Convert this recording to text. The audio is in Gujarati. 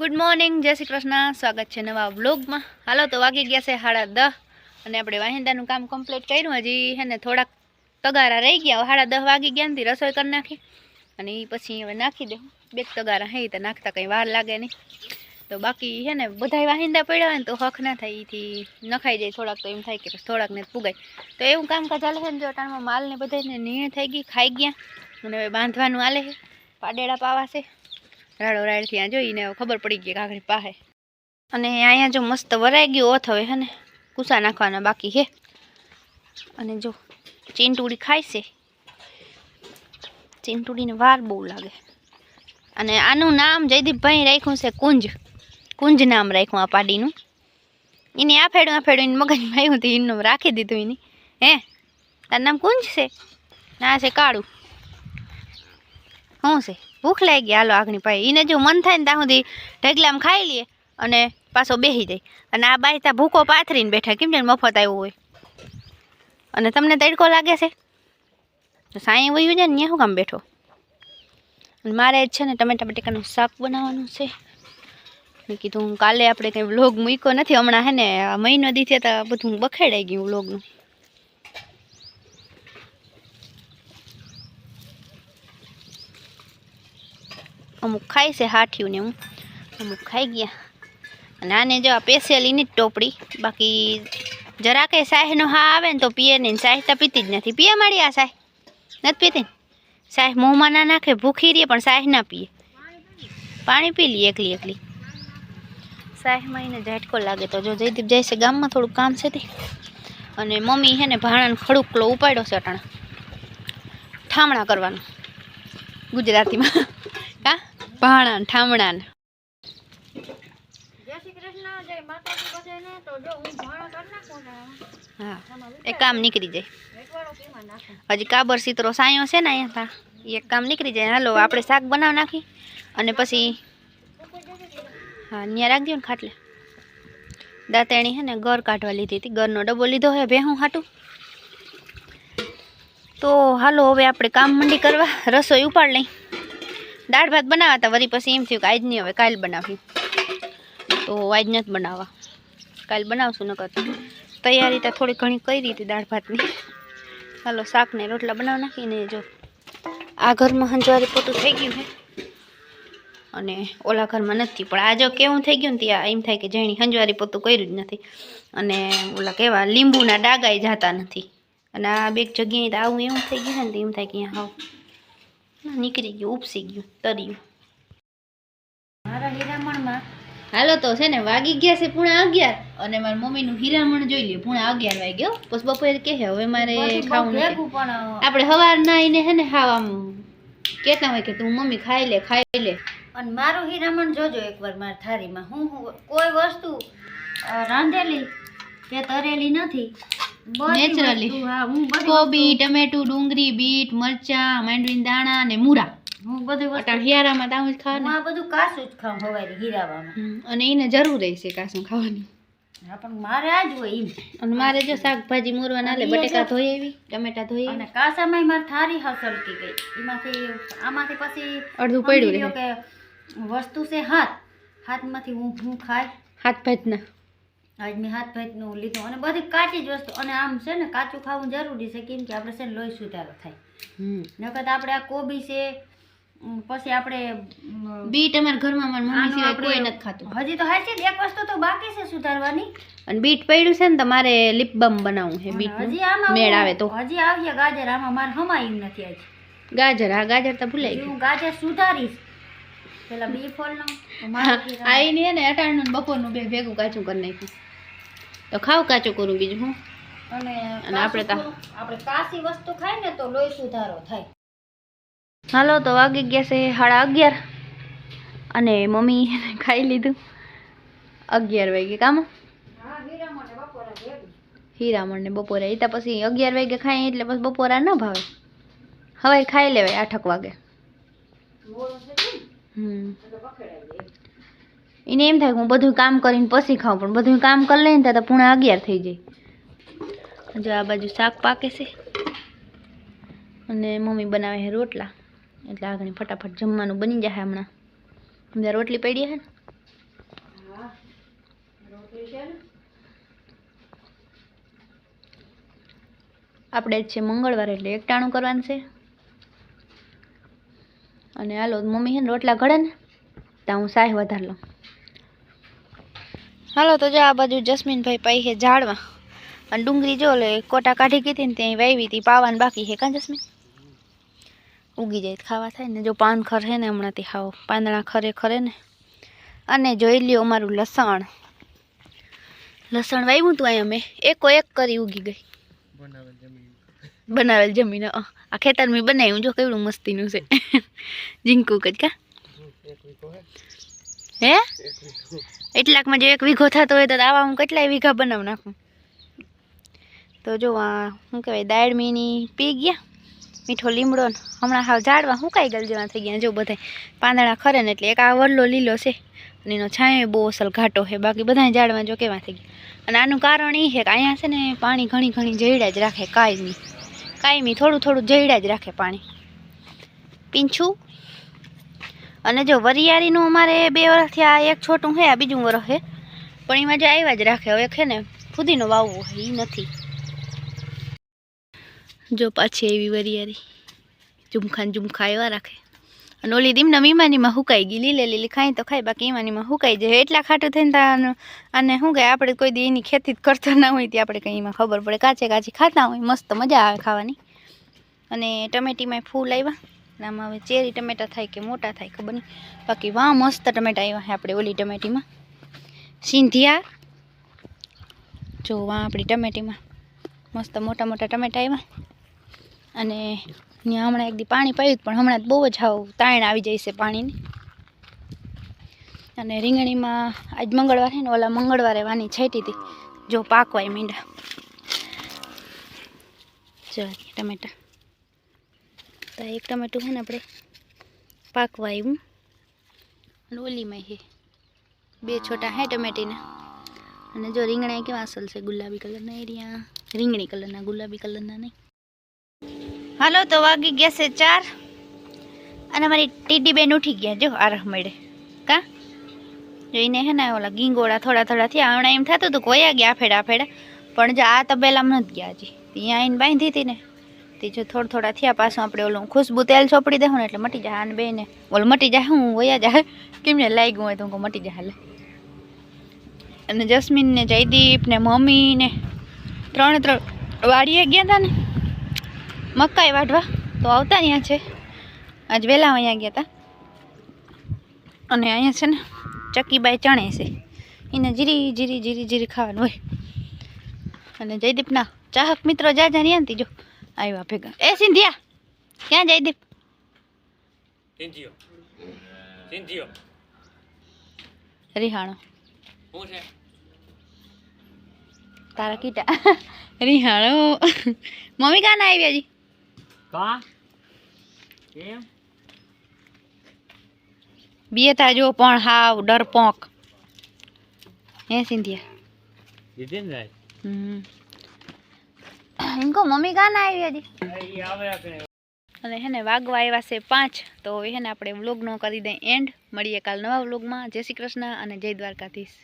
ગુડ મોર્નિંગ જય શ્રી કૃષ્ણ. સ્વાગત છે નવા વ્લોગમાં હાલો તો વાગી ગયા છે સાડા દહ અને આપણે વાહિંદાનું કામ કમ્પ્લીટ કર્યું. હજી હે ને થોડાક તગારા રહી ગયા. સાડા દસ વાગી ગયા નથી રસોઈ કરી નાખી. અને એ પછી હવે નાખી દઉં બે તગારા હે તો નાખતા કંઈ વાર લાગે નહીં. તો બાકી હે ને બધાય વાહિંદા પડ્યા હોય ને તો હક ના થાય. એથી નખાઈ જાય થોડાક તો એમ થાય કે થોડાક ને પુગાય. તો એવું કામકાજ ચાલે છે ને જો અટાણમાં માલને બધાને નીણ થઈ ગઈ, ખાઈ ગયા. અને હવે બાંધવાનું હાલે છે. પાડેડા પાવા છે. રાડો રાડ ત્યાં જોઈને ખબર પડી ગઈ કાંકરી પાસે અને અહીંયા જો મસ્ત વરાઈ ગયું ઓથ હવે હે ને નાખવાના બાકી છે અને જો ચીંટુડી ખાય છે. ચીંટુડીને વાર બહુ લાગે. અને આનું નામ જયદીપભાઈ રાખ્યું છે કુંજ. કુંજ નામ રાખ્યું આ પાડીનું. એને આ ફેડું આ ફેડું એને મગજમાં આવ્યું હતું, એનું રાખી દીધું એની. હે, તારું નામ કુંજ છે? ના, છે કાળું. શું છે? ભૂખ લાગી, હાલો આગની પાઈ એને જો મન થાય ને ત્યાં સુધી ઢગલામાં ખાઈ લઈએ અને પાછો બેસી જાય. અને આ બાઈ ત્યાં ભૂકો પાથરીને બેઠા, કેમ છે મફત આવ્યો હોય. અને તમને તડકો લાગે છે? સાંઈ વયું છે ને ત્યાં શું કામ બેઠો? અને મારે છે ને ટમેટા બટેકાનું શાક બનાવવાનું છે. મેં કીધું કાલે આપણે કંઈ વ્લોગ મૂક્યો નથી. હમણાં હે ને મહિનો દીધે તો બધું બખેડાઈ ગયું વ્લોગનું. અમુક ખાય છે હાઠિયું ને હું અમુક ખાઈ ગયા. અને આને જો આ જ ટોપડી. બાકી જરા કે સાહેનો હા આવે ને તો પીએ નહીં. સાહેબ તો પીતી જ નથી. પીએ મારી આ સાહેબ નથી પીતી? સાહેબ મોંમાં ના નાખે, ભૂખી રહીએ પણ સાહેબ ના પીએ. પાણી પી લઈએ એકલી એકલી. સાહેબમાં એને ઝાટકો લાગે તો જો જયદીપ જાય છે ગામમાં, થોડુંક કામ છે તે. અને મમ્મી છે ને ભાણાને ખડુકલો ઉપાડ્યો છે અટાણા. ઠામણા કરવાનું. ગુજરાતીમાં. ભાણા ઠામણા ને જય શ્રી કૃષ્ણ જય માતાજી બધાને. તો જો હું ભાણા કરી નાખું ને હા એ કામ નીકળી જાય. હજી કાબર સીતરો સાયો છે ને અહીંયા એક કામ નીકળી જાય. હાલો આપણે શાક બનાવી નાખી અને પછી હા ત્યાં રાખજો ને ખાટલે. દાંતેણી હે ને ઘર કાઢવા લીધી હતી. ઘરનો ડબ્બો લીધો હે ભેહું હાટું. તો હાલો હવે આપણે કામ મંડી કરવા રસોઈ ઉપાડ લઈ. દાળ ભાત બનાવવા હતા વળી પછી એમ થયું કે આજ નહીં, હવે કાલ બનાવી તો આજ નથી બનાવવા. કાલ બનાવશું, નકર તૈયારી તો થોડી ઘણી કરી હતી દાળ ભાતની. ચાલો શાકને રોટલા બનાવી નાખીને જો આ ઘરમાં હંજવારી પોતું થઈ ગયું છે. અને ઓલા ઘરમાં નથી, પણ આ કેવું થઈ ગયું ને ત્યાં એમ થાય કે જેણી હંજવારી પોતું કર્યું જ નથી. અને ઓલા કેવા લીંબુના ડાગાઈ જતા નથી. અને આ બે જગ્યાએ તો આવું એવું થઈ ગયું છે ને એમ થાય કે અહીંયા હાવ નીકળી ગયું ઉપસી ગયું તર્યું મારા હીરામણમાં? હાલો તો છે ને વાગી ગયા છે પૂણા અગિયાર અને મારા મમ્મીનું હીરામણ જોઈ લે પૂણા અગિયાર વાગ્યો પછી બપોરે કહે હવે મારે ખાવું આપણે સવાર ના આવીને હે ને ખાવા કહેતા હોય કે તું મમ્મી ખાઈ લે ખાઈ લે. અને મારું હીરામણ જોજો એકવાર મારા થાળીમાં. હું હું કોઈ વસ્તુ રાંધેલી કે તરેલી નથી. બધી કોબી ટમેટું ડુંગળી બીટ મરચાં માંડવીના દાણા ને મૂરા. હું બધું અટાણ હિયારામાં તાવ જ હું આ બધું જ ખાઉં હવારે હીરાવામાં. અને એને જરૂર રહેશે કાસું ખાવાની. પણ મારે આ જ હોય એમ. અને મારે જો શાકભાજી મૂરવા ના લે બટેકા ધોઈ આવી ટમેટા ધોઈ અને કાસામાં મારી થારી હસલકી ગઈ. એમાંથી આમાંથી પછી અડધું પડ્યું કે વસ્તુ છે હાથ. હાથમાંથી હું હું ખાય હાથ ભાતના આજ મેં હાથ ભાતનું લીધું અને બધી કાચી જ વસ્તુ. અને આમ છે ને કાચું ખાવું જરૂરી છે કેમ કે આપણે છે ને લોહી સુધારો થાય. નકર આપણે આ કોબી છે પછી આપણે બીટ અમારા ઘરમાં મારા મમ્મી સિવાય કોઈ નથી ખાતું. હજી તો જ એક વસ્તુ તો બાકી છે સુધારવાની. અને બીટ પડ્યું છે ને તમારે લિપ બમ બનાવવું છે બીટ હજી આમાં મેળ આવે તો. હજી આવ્યા ગાજર આમાં મારે હમાયું નથી આજ ગાજર હા ગાજર તો ભૂલાઈ ગયું. હું ગાજર સુધારીશ. પેલા બી ફોલનું આઈને ને અટાણનું ને બપોરનું બે ભેગું કાચું કરી નાખ્યું. તો ખાવ કાચું કરું બીજું હું. અને આપણે આપણે કાચી વસ્તુ ખાય ને તો લોહી સુધારો થાય. હાલો તો વાગી ગયા છે સાડા અગિયાર. અને મમ્મી ખાઈ લીધું. અગિયાર વાગે કામ. હીરામણને હીરામણ ને બપોરે. એ પછી અગિયાર વાગે ખાઈ એટલે પછી બપોરા ન ભાવે. હવે ખાઈ લેવાય આઠક વાગે. હમ. એને એમ થાય કે હું બધું કામ કરીને પછી ખાઉં, પણ બધું કામ કરી લઈને ત્યાં તો પૂણા અગિયાર થઈ જાય. જો આ બાજુ શાક પાકે છે. અને મમ્મી બનાવે છે રોટલા. એટલે આગળ ફટાફટ જમવાનું બની જાય હમણાં. બધા રોટલી પડી છે ને? આપણે છે મંગળવાર એટલે એકટાણું કરવાનું છે. અને હાલો, મમ્મી છે ને રોટલા ઘડે ને? ત્યાં હું સાહ વધાર લઉં. હાલો તો જો આ બાજુ જસ્મીનભાઈ પાઈ છે ઝાડમાં અને ડુંગળી જો લે કોટા કાઢી કીધી ને ત્યાં વાવી હતી પાવાન બાકી છે. કાં જસ્મીન? ઉગી જાય ખાવા થાય ને. જો પાન ખર છે ને હમણાંથી ખાવ પાંદડા ખરે ખરે ને. અને જોઈ લ્યો અમારું લસણ. લસણ વાવ્યું હતું અહીંયા મેં. એકો એક કરી ઉગી ગઈ. બનાવેલ જમીન. આ ખેતરમાં બનાવ્યું. જો કેવડું મસ્તીનું છે. જીંકુ જ કા? હે? એટલાકમાં જો એક વીઘો થતો હોય તો આવા હું કેટલાય વીઘા બનાવી નાખું? તો જો શું કહેવાય, દાળ મીની પી ગયા. મીઠો લીમડો હમણાં હાવ ઝાડવા સુકાઈ ગયેલ જેવા થઈ ગયા જો બધા પાંદડા ખરે ને એટલે એક આ વરલો લીલો છે અને એનો છાંયો બહુ અસલ ઘાટો છે. બાકી બધા ઝાડવા જો કેવા થઈ ગયા. અને આનું કારણ એ છે કે અહીંયા છે ને પાણી ઘણી ઘણી જઈડા જ રાખે, કાયમી. કાયમી થોડું થોડું જઈડા જ રાખે પાણી. પીંછું અને જો વરિયાળીનું અમારે બે વર્ષથી આ એક છોટું છે, આ બીજું વરસ છે. પણ એમાં જે આવ્યા જ રાખે, હવે છે ને ફુદીનો વાવવું હોય એ નથી. જો પાછી એવી વરિયાળી. ઝુમખા ને ઝુમખા એવા રાખે. અને ઓલી દીમના મીમાનીમાં હુકાઈ ગઈ, લીલે લીલી ખાઈ તો ખાય, બાકી ઈમાનીમાં હુકાઈ જાય. એટલા ખાટું થઈને તો અને શું કહે આપણે કોઈ દી એની ખેતી જ કરતા ના હોય, તે આપણે કંઈ એમાં ખબર પડે. કાચે કાચી ખાતા હોય, મસ્ત મજા આવે ખાવાની. અને ટમેટીમાં ફૂલ આવ્યા આમાં હવે ચેરી ટમેટા થાય કે મોટા થાય ખબર નહીં. બાકી વાહ મસ્ત ટમેટા આવ્યા છે આપણે ઓલી ટમેટીમાં. સિંધિયા. જો વાહ આપણી ટમેટીમાં મસ્ત મોટા મોટા ટમેટા આવ્યા અને ત્યાં હમણાં એક દી પાણી પાયું પણ હમણાં બહુ જ હાવ તાણ આવી જાય છે પાણીની. અને રીંગણીમાં આજ મંગળવાર છે ને ઓલા મંગળવારે વાની છેટી હતી. જો પાકવાય મીંડા. જો ટમેટા. તો એક ટમેટું છે ને આપણે પાકવા આવ્યું અને ઓલીમાં છે બે છોટા હે ટમેટીના અને જો રીંગણા કેવા અસલ છે? ગુલાબી કલરના એરિયા રીંગણી કલરના, ગુલાબી કલરના નહીં। હાલો, તો વાગી ગયા છે ચાર અને મારી ટીડી બેન ઉઠી ગયા, જો આરહ મળે। કા? જોઈને હે ને ઓલા ગીંગોળા થોડા થોડા થયા, હમણાં એમ થતું હતું કોયા ગયા આફેડા આફેડા, પણ જો આ તબેલામાં નથી ગયા હજી. ત્યાં આવીને બાંધી હતી ને તે જો થોડા થોડા થયા પાછું આપણે ઓલું ખુશબુ તેલ ચોપડી દેવું ને એટલે મટી જાય અને બેને ઓલું મટી જાય, હું વયા જાય. કેમ ને લાગ્યું હોય તો હું મટી જાય હાલે. અને જસ્મીન ને જયદીપ ને મમ્મી ને ત્રણે ત્રણ વાડીએ ગયા હતા ને. મકાઈ વાઢવા. તો આવતા અહીંયા છે. આજ વહેલા અહીંયા ગયા હતા અને અહીંયા છે ને ચકીબાઈ ચણે છે. એને જીરી જીરી જીરી જીરી ખાવાનું હોય. અને જયદીપના ચાહક મિત્રો જા જા રહ્યા ને જો. આવ્યા ભેગા. એ સિંધિયા ક્યાં જયદીપ સિંધીઓ સિંધીઓ રિહાણો. શું છે? તારા કીટા. રિહાણો. મમ્મી કાના ના આવી હજી? કા? કેમ? બીએ તા જો પણ હાવ ડરપોક. હે સિંધિયા? હમ. કહો મમ્મી કાં ના આવી આપણે અને હે ને વાગવા આવ્યા છે પાંચ, તો હવે હે ને આપણે વ્લોગનો કરી દઈએ એન્ડ. મળીએ કાલ નવા વ્લોગમાં. જય શ્રી કૃષ્ણ અને જય દ્વારકાધીશ.